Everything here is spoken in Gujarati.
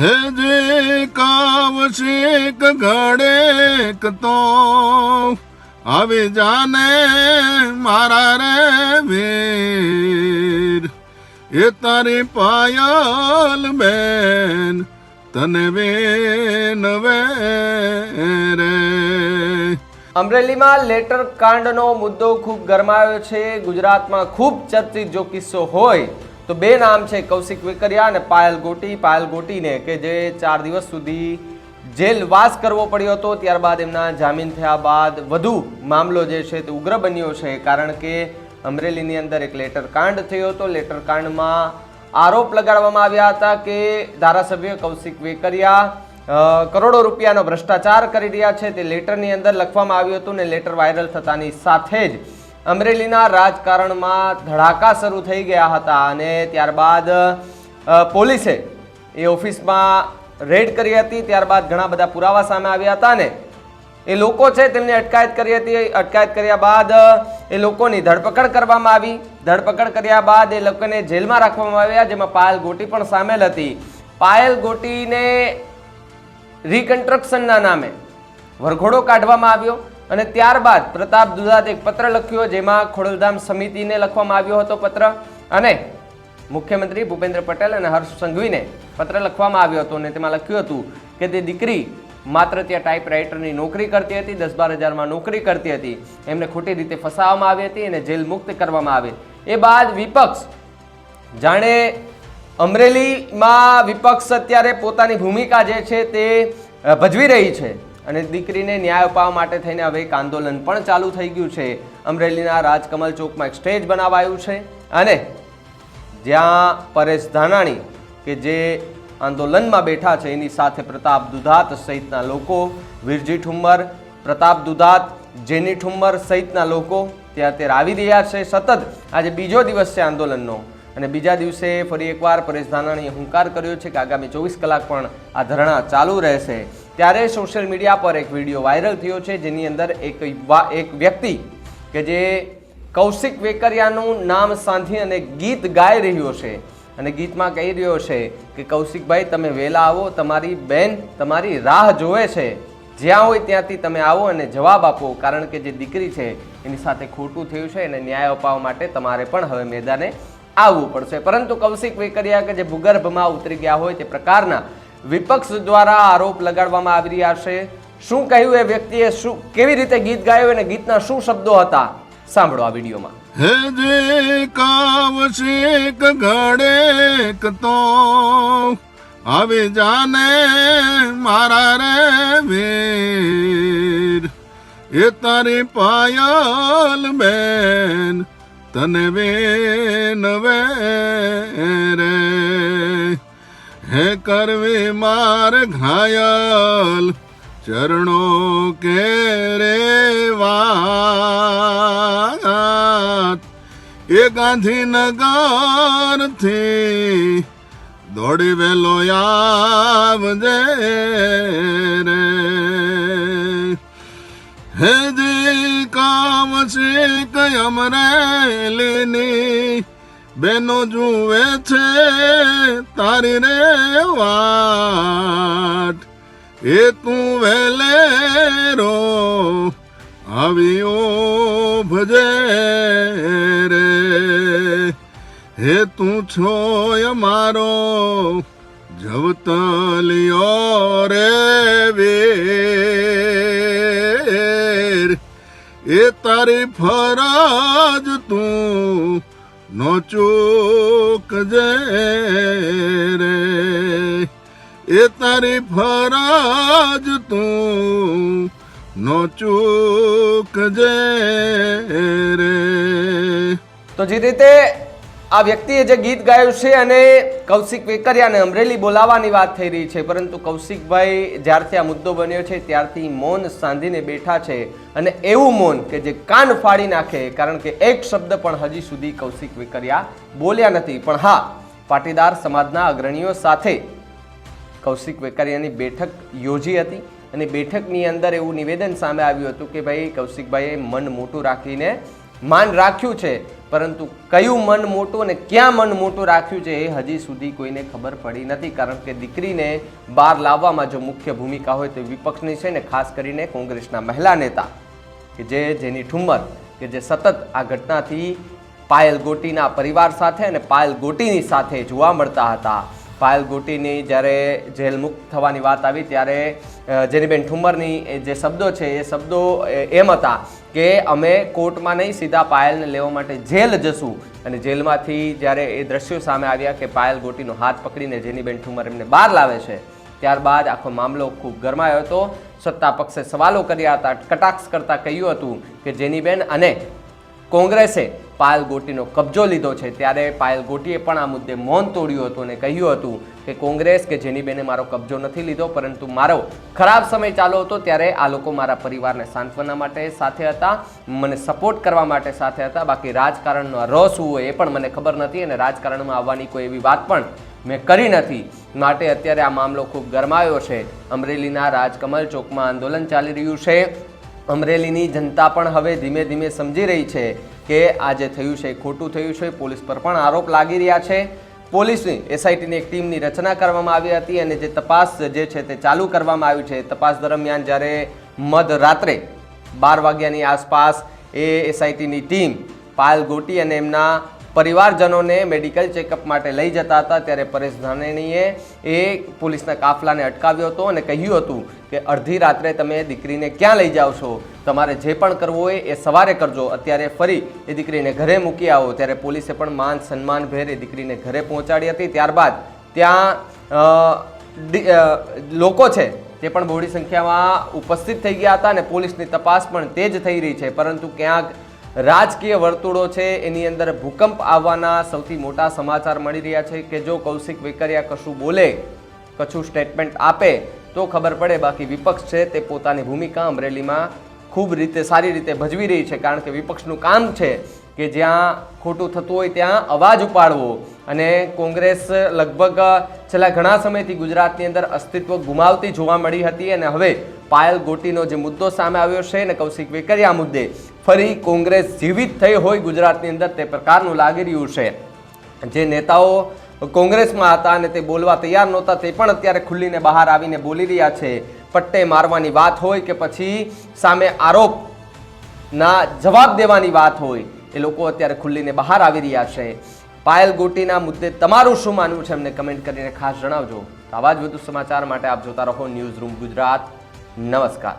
હે જે કાવશે કગડે તો. આવી જાને મારા રે વીર. એ તારી પાયલ બેન, તને વેનવે રે અમરેલીમાં લેટર કાંડનો મુદ્દો ખૂબ ગરમાયો છે. ગુજરાતમાં ખૂબ ચર્ચિત જો કિસ્સો હોય તો બે નામ છે, કૌશિક વેકરિયા અને પાયલ ગોટી. પાયલ ગોટીને કે જે ચાર દિવસ સુધી જેલવાસ કરવો પડ્યો હતો, ત્યારબાદ એમના જામીન થયા બાદ વધુ મામલો જે છે તે ઉગ્ર બન્યો છે, કારણ કે અમરેલીની અંદર એક લેટર કાંડ થયો હતો. લેટર કાંડમાં આરોપ લગાડવામાં આવ્યા હતા કે ધારાસભ્ય કૌશિક વેકરિયા કરોડો રૂપિયાનો ભ્રષ્ટાચાર કરી રહ્યા છે. તે લેટરની અંદર લખવામાં આવ્યું હતું ને લેટર વાયરલ થતાની સાથે જ અમરેલીના રાજકારણમાં ધડાકા શરૂ થઈ ગયા હતા અને ત્યારબાદ પોલીસે એ ઓફિસમાં રેડ કરી હતી. ત્યારબાદ ઘણા બધા પુરાવા સામે આવ્યા હતા ને એ લોકો છે તેમની અટકાયત કરી હતી. અટકાયત કર્યા બાદ, એ લોકોની ધરપકડ કરવામાં આવી. ધરપકડ કર્યા બાદ એ લોકોને જેલમાં રાખવામાં આવ્યા, જેમાં પાયલ ગોટી પણ સામેલ હતી. પાયલ ગોટીને રિકન્સ્ટ્રક્શનના નામે વરઘોડો કાઢવામાં આવ્યો. અને ત્યારબાદ પ્રતાપ દુધાત એક પત્ર લખ્યો જેમાં ખોડલધામ સમિતિને લખવામાં આવ્યો હતો પત્ર. અને મુખ્યમંત્રી ભૂપેન્દ્ર પટેલ અને હર્ષ સંઘવીને પત્ર લખવામાં આવ્યો હતો અને તેમાં લખ્યું હતું કે તે દીકરી માત્ર ત્યાં ટાઈપરાઇટરની નોકરી કરતી હતી, દસ બાર હજારમાં નોકરી કરતી હતી. એમને ખોટી રીતે ફસાવવામાં આવી હતી અને જેલ મુક્ત કરવામાં આવે. એ બાદ વિપક્ષ જાણે અમરેલીમાં વિપક્ષ અત્યારે પોતાની ભૂમિકા જે છે તે ભજવી રહી છે. અને દીકરીને ન્યાય અપાવવા માટે થઈને હવે એક આંદોલન પણ ચાલુ થઈ ગયું છે. અમરેલીના રાજકમલ ચોકમાં એક સ્ટેજ બનાવાયું છે અને જ્યાં પરેશ ધાનાણી, કે જે આંદોલનમાં બેઠા છે, એની સાથે પ્રતાપ દુધાત સહિતના લોકો વીરજી ઠુમ્મર પ્રતાપ દુધાત જેની ઠુમ્મર સહિતના લોકો ત્યાં અત્યારે આવી રહ્યા છે. સતત આજે બીજો દિવસ છે આંદોલનનો અને બીજા દિવસે ફરી એકવાર પરેશ ધાનાણીએ હુંકાર કર્યો છે કે આગામી ચોવીસ કલાક પણ આ ધરણા ચાલુ રહેશે. ત્યારે સોશિયલ મીડિયા પર એક વીડિયો વાયરલ થયો છે, જેની અંદર એક એક વ્યક્તિ કે જે કૌશિક વેકરિયાનું નામ સાંધી અને ગીત ગાઈ રહ્યો છે. અને ગીતમાં કહી રહ્યો છે કે, કૌશિકભાઈ, તમે વહેલા આવો, તમારી બેન તમારી રાહ જોવે છે. જ્યાં હોય ત્યાંથી તમે આવો અને જવાબ આપો. કારણ કે જે દીકરી છે, એની સાથે ખોટું થયું છે અને ન્યાય અપાવવા માટે તમારે પણ હવે મેદાને આવવું પડશે. પરંતુ કૌશિક વેકરિયા કે જે ભૂગર્ભમાં ઉતરી ગયા હોય તે પ્રકારના વિપક્ષ દ્વારા આરોપ લગાડવામાં આવી રહ્યા છે. શું કહ્યું એ વ્યક્તિએ? શું, કેવી રીતે ગીત ગાયું અને ગીતના શું શબ્દો હતા? સાંભળો આ વિડીયોમાં. હે જે કાવશેક ઘડેક તો, હવે જાને મારા રે વીર. એ તારી પાયલ બેન, તને વેનવે રે હે કરવે માર ઘાયલ ચરણો કે રે એ ગાંધીનગરથી દોડી વેલો આવજે રે. હે જે કામ છે કયમ રેલીની બેનો જુએ છે તારી રે વાટ. એ તું વેલેરો આવ્યો ભજે રે. હે તું છો અમારો જવતલિયો રે વેર. એ તારી ફરજ તું નો ચૂક જે રે. એ તારી ફરજ તું નો ચૂક જે રે. તો જે રીતે આ વ્યક્તિએ જે ગીત ગાયું છે અને કૌશિક વેકરિયાને અમરેલી બોલાવવાની વાત થઈ રહી છે, પરંતુ કૌશિકભાઈ જ્યારથી આ મુદ્દો બન્યો છે, ત્યારથી મૌન સાંધીને બેઠા છે અને એવું મૌન કે જે કાન ફાડી નાખે, કારણ કે એક શબ્દ પણ હજી સુધી કૌશિક વેકરિયા બોલ્યા નથી. પણ હા, પાટીદાર સમાજના અગ્રણીઓ સાથે કૌશિક વેકરિયાની બેઠક યોજી હતી અને બેઠકની અંદર એવું નિવેદન સામે આવ્યું હતું કે ભાઈ, કૌશિકભાઈએ મન મોટું રાખીને માન રાખ્યું છે. પરંતુ કયું મન મોટું અને ક્યાં મન મોટું રાખ્યું છે એ હજી સુધી કોઈને ખબર પડી નથી, કારણ કે દીકરીને બહાર લાવવામાં જો મુખ્ય ભૂમિકા હોય તો વિપક્ષની છે ને, ખાસ કરીને કોંગ્રેસના મહિલા નેતા, કે જે જેની ઠુમ્મર, કે જે સતત આ ઘટનાથી પાયલ ગોટીના પરિવાર સાથે અને પાયલ ગોટીની સાથે જોવા મળતા હતા. પાયલ ગોટીની જ્યારે જેલ મુક્ત થવાની વાત આવી, ત્યારે જેનીબેન ઠુમ્મરની જે શબ્દો છે, એ શબ્દો એમ હતા કે અમે કોર્ટમાં નહીં, સીધા પાયલને લેવા માટે જેલ જશું. અને જેલમાંથી જ્યારે એ દ્રશ્યો સામે આવ્યા કે પાયલ ગોટીનો હાથ પકડીને જેનીબેન ઠુમ્મર એમને બહાર લાવે છે, ત્યારબાદ આખો મામલો ખૂબ ગરમાયો હતો. સત્તા પક્ષે સવાલો કર્યા હતા, કટાક્ષ કરતા કહ્યું હતું કે જેનીબેન અને કોંગ્રેસે પાયલ ગોટીનો કબજો લીધો છે. ત્યારે પાયલ ગોટીએ પણ આ મુદ્દે મૌન તોડ્યું હતું અને કહ્યું હતું કે કોંગ્રેસ કે જેની બેને મારો કબજો નથી લીધો, પરંતુ મારો ખરાબ સમય ચાલુ હતો ત્યારે આ લોકો મારા પરિવારને સાંત્વના માટે સાથે હતા, મને સપોર્ટ કરવા માટે સાથે હતા. બાકી રાજકારણનો રસ હોય એ પણ મને ખબર નથી અને રાજકારણમાં આવવાની કોઈ એવી વાત પણ મેં કરી નથી. માટે અત્યારે આ મામલો ખૂબ ગરમાયો છે. અમરેલીના રાજકમલ ચોકમાં આંદોલન ચાલી રહ્યું છે. અમરેલીની જનતા પણ હવે ધીમે ધીમે સમજી રહી છે. કે આ જે થયું છે એ ખોટું થયું છે, પોલીસ પર પણ આરોપ લાગી રહ્યા છે. પોલીસની, એસઆઈટીની એક ટીમની રચના કરવામાં આવી હતી અને જે તપાસ જે છે તે ચાલુ કરવામાં આવી છે. તપાસ દરમિયાન જ્યારે મધરાત્રે બાર વાગ્યાની આસપાસ એ એસઆઈટીની ટીમ પાયલ ગોટી અને એમના પરિવારજનોને મેડિકલ ચેકઅપ માટે લઈ જતા હતા ત્યારે પરેશ ધાનેણીએ એ પોલીસના કાફલાને અટકાવ્યો હતો અને કહ્યું હતું કે અડધી રાત્રે તમે દીકરીને ક્યાં લઈ જાઓ છો? તમારે જે પણ કરવું હોય એ સવારે કરજો. અત્યારે ફરી એ દીકરીને ઘરે મૂકી આવો. ત્યારે પોલીસે પણ માન સન્માનભેર એ દીકરીને ઘરે પહોંચાડી હતી. ત્યારબાદ ત્યાં લોકો છે તે પણ બહોળી સંખ્યામાં ઉપસ્થિત થઈ ગયા હતા અને પોલીસની તપાસ પણ તે જ થઈ રહી છે. પરંતુ ક્યાંક રાજકીય વર્તુળો છે, એની અંદર ભૂકંપ આવવાના સૌથી મોટા સમાચાર મળી રહ્યા છે કે જો કૌશિક વેકરિયા કશું બોલે, કશું સ્ટેટમેન્ટ આપે, તો ખબર પડે બાકી વિપક્ષ છે તે પોતાની ભૂમિકા અમરેલીમાં ખૂબ રીતે, સારી રીતે ભજવી રહી છે. કારણ કે વિપક્ષનું કામ છે કે જ્યાં ખોટું થતું હોય ત્યાં અવાજ ઉપાડવો. અને કોંગ્રેસ લગભગ છેલ્લા ઘણા સમયથી ગુજરાતની અંદર અસ્તિત્વ ગુમાવતી જોવા મળી હતી. અને હવે પાયલ ગોટીનો જે મુદ્દો સામે આવ્યો છે ને કૌશિક વેકરિયા મુદ્દે ફરી કોંગ્રેસ જીવિત થઈ હોય ગુજરાતની અંદર તે પ્રકારનું લાગી રહ્યું છે. જે નેતાઓ કોંગ્રેસમાં હતા અને તે બોલવા તૈયાર નહોતા, તે પણ અત્યારે ખુલ્લીને બહાર આવીને બોલી રહ્યા છે. પટ્ટે મારવાની વાત હોય કે પછી સામે આરોપના જવાબ દેવાની વાત હોય, એ લોકો અત્યારે ખુલ્લીને બહાર આવી રહ્યા છે. પાયલ ગોટીના મુદ્દે તમારું શું માનવું છે એમને કમેન્ટ કરીને ખાસ જણાવજો. આવા જ વધુ સમાચાર માટે આપ જોતા રહો ન્યૂઝ રૂમ ગુજરાત. નમસ્કાર.